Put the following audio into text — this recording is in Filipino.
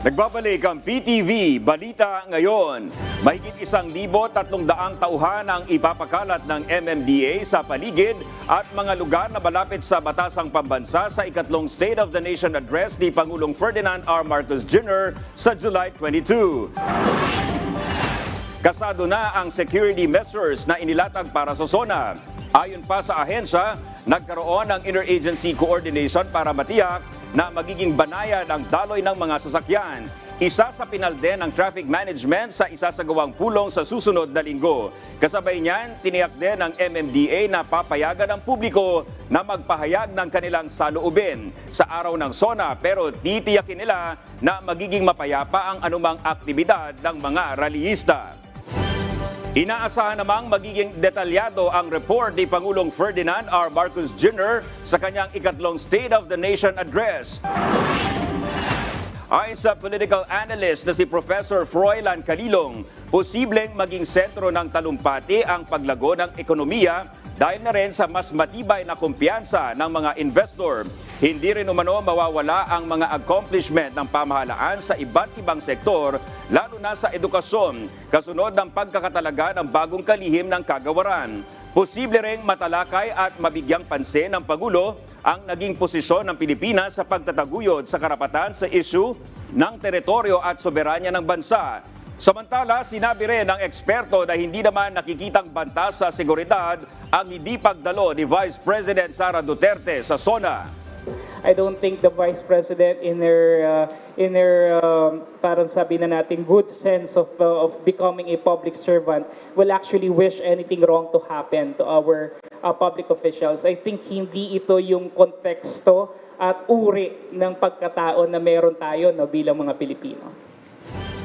Nagbabalik ang PTV Balita Ngayon. Mahigit isang libo tatlong daang tauhan ang ipapakalat ng MMDA sa paligid at mga lugar na malapit sa batasang pambansa sa ikatlong State of the Nation Address ni Pangulong Ferdinand R. Marcos Jr. sa July 22. Kasado na ang security measures na inilatag para sa zona. Ayon pa sa ahensya, nagkaroon ng interagency coordination para matiyak na magiging banayad ang daloy ng mga sasakyan. Isa sa pinalde ng traffic management sa isasagawang pulong sa susunod na linggo. Kasabay niyan, tiniyak din ng MMDA na papayagan ng publiko na magpahayag ng kanilang saloobin sa araw ng SONA pero titiyakin nila na magiging mapayapa ang anumang aktibidad ng mga rallyista. Inaasahan namang magiging detalyado ang report ni Pangulong Ferdinand R. Marcos Jr. sa kanyang ikatlong State of the Nation Address. Ayon sa political analyst na si Professor Froilan Calilong, posibleng maging sentro ng talumpati ang paglago ng ekonomiya dahil na rin sa mas matibay na kumpiyansa ng mga investor. Hindi rin umano mawawala ang mga accomplishment ng pamahalaan sa iba't ibang sektor, lalo na sa edukasyon, kasunod ng pagkakatalaga ng bagong kalihim ng kagawaran. Posible ring matalakay at mabigyang pansin ng Pangulo ang naging posisyon ng Pilipinas sa pagtataguyod sa karapatan sa issue ng teritoryo at soberanya ng bansa. Samantala, sinabi rin ng eksperto na hindi naman nakikitang banta sa seguridad ang hindi pagdalo ni Vice President Sara Duterte sa SONA. I don't think the Vice President in her, uh, in her um, parang sabi na natin, good sense of, uh, of becoming a public servant will actually wish anything wrong to happen to our uh, public officials. I think hindi ito yung konteksto at uri ng pagkatao na meron tayo no, bilang mga Pilipino.